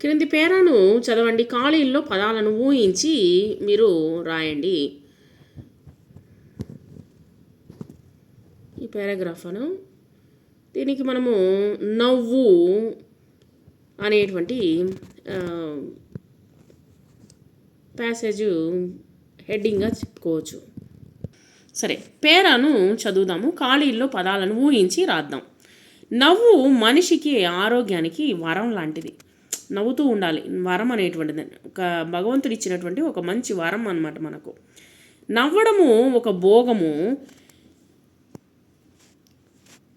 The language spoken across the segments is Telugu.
క్రింది పేరాను చదవండి. ఖాళీల్లో పదాలను ఊహించి మీరు రాయండి. ఈ పారాగ్రాఫ్ను. దీనికి మనము నవ్వు అనేటువంటి ప్యాసేజ్ హెడ్డింగ్గా చెప్పుకోవచ్చు. సరే పేరాను చదువుదాము. ఖాళీల్లో పదాలను ఊహించి రాద్దాం. నవ్వు మనిషికి ఆరోగ్యానికి వరం లాంటిది. నవ్వుతూ ఉండాలి. వరం అనేటువంటిది. ఒక భగవంతుడు ఇచ్చినటువంటి ఒక మంచి వరం అనమాట మనకు. నవ్వడము ఒక భోగము.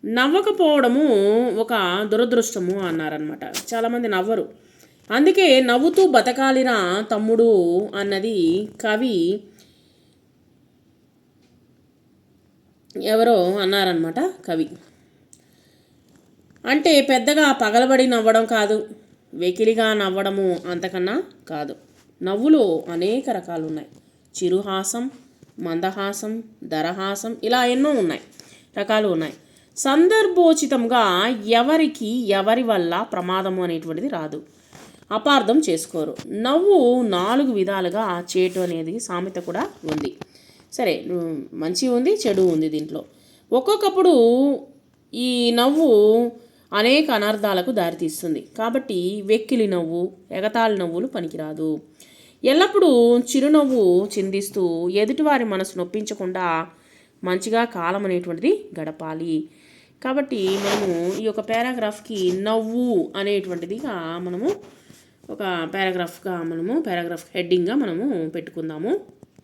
నవ్వకపోవడము ఒక దురదృష్టము అన్నారనమాట చాలామంది నవ్వరు. అందుకే నవ్వుతూ బతకాలిరా తమ్ముడు అన్నది కవి ఎవరో అన్నారనమాట కవి. అంటే పెద్దగా పగలబడి నవ్వడం కాదు. వెకిలిగా నవ్వడము అంతకన్నా కాదు. నవ్వులో అనేక రకాలు ఉన్నాయి చిరుహాసం మందహాసం దరహాసం ఇలా ఎన్నో ఉన్నాయి. రకాలు ఉన్నాయి. సందర్భోచితంగా ఎవరికి ఎవరి వల్ల ప్రమాదము అనేటువంటిది రాదు. అపార్థం చేసుకోరు. నవ్వు నాలుగు విధాలుగా చేయటం అనేది సామెత కూడా ఉంది. సరే మంచి ఉంది చెడు ఉంది దీంట్లో. ఒక్కొక్కప్పుడు ఈ నవ్వు అనేక అనర్థాలకు దారితీస్తుంది. కాబట్టి వెక్కిలి నవ్వు ఎగతాళి నవ్వులు పనికిరాదు. ఎల్లప్పుడూ చిరునవ్వు చిందిస్తూ ఎదుటివారి మనసు నొప్పించకుండా మంచిగా కాలం అనేటువంటిది గడపాలి. కాబట్టి మనము ఈ యొక్క పారాగ్రాఫ్కి నవ్వు అనేటువంటిదిగా మనము ఒక పారాగ్రాఫ్గా మనము పారాగ్రాఫ్ హెడ్డింగ్గా మనము పెట్టుకుందాము.